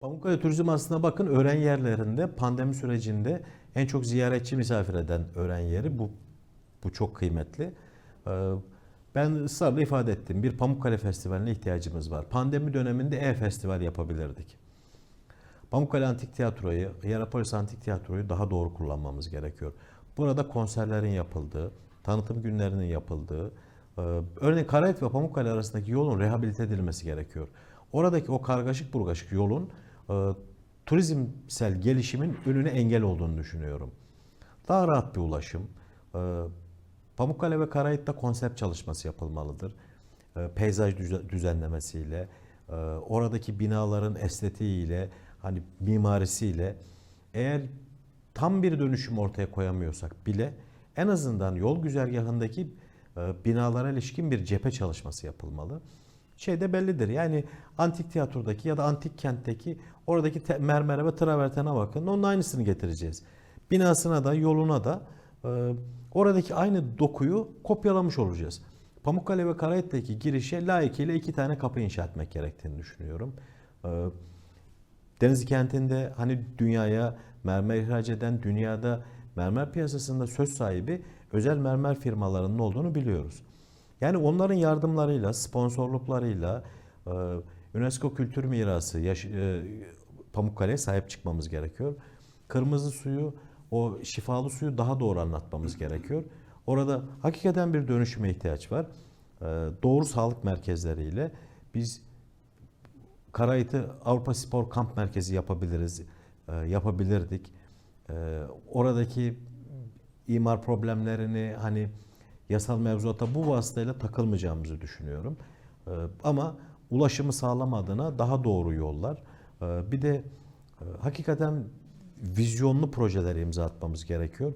Pamukkale Turizm aslında bakın öğren yerlerinde pandemi sürecinde en çok ziyaretçi misafir eden öğren yeri bu bu çok kıymetli. Ee, Ben ısrarla ifade ettim. Bir Pamukkale Festivali'ne ihtiyacımız var. Pandemi döneminde e-festival yapabilirdik. Pamukkale Antik Tiyatro'yu, Hierapolis Antik Tiyatro'yu daha doğru kullanmamız gerekiyor. Burada konserlerin yapıldığı, tanıtım günlerinin yapıldığı, e, örneğin Karayip ve Pamukkale arasındaki yolun rehabilite edilmesi gerekiyor. Oradaki o kargaşık burgaşık yolun turizmsel gelişimin önüne engel olduğunu düşünüyorum. Daha rahat bir ulaşım. e, Pamukkale ve Karayip'te konsept çalışması yapılmalıdır. E, Peyzaj düze- düzenlemesiyle, oradaki binaların estetiğiyle, hani mimarisiyle eğer tam bir dönüşüm ortaya koyamıyorsak bile en azından yol güzergahındaki binalara ilişkin bir cephe çalışması yapılmalı. Şey de bellidir. Yani antik tiyatrodaki ya da antik kentteki oradaki te- mermere ve travertene bakın. Onun aynısını getireceğiz. Binasına da yoluna da e, oradaki aynı dokuyu kopyalamış olacağız. Pamukkale ve Karayip'teki girişe layıkıyla iki tane kapı inşa etmek gerektiğini düşünüyorum. E, Denizli kentinde hani dünyaya mermer ihraç eden, dünyada mermer piyasasında söz sahibi özel mermer firmalarının olduğunu biliyoruz. Yani onların yardımlarıyla, sponsorluklarıyla e, UNESCO Kültür Mirası e, Pamukkale'ye sahip çıkmamız gerekiyor. Kırmızı suyu, o şifalı suyu daha doğru anlatmamız gerekiyor. Orada hakikaten bir dönüşüme ihtiyaç var. E, Doğru sağlık merkezleriyle biz Karayit'i Avrupa Spor Kamp Merkezi yapabiliriz, yapabilirdik. Oradaki imar problemlerini hani yasal mevzuata bu vasıtayla takılmayacağımızı düşünüyorum. E, ama ulaşımı sağlam adına daha doğru yollar. E, bir de e, hakikaten vizyonlu projelere imza atmamız gerekiyor.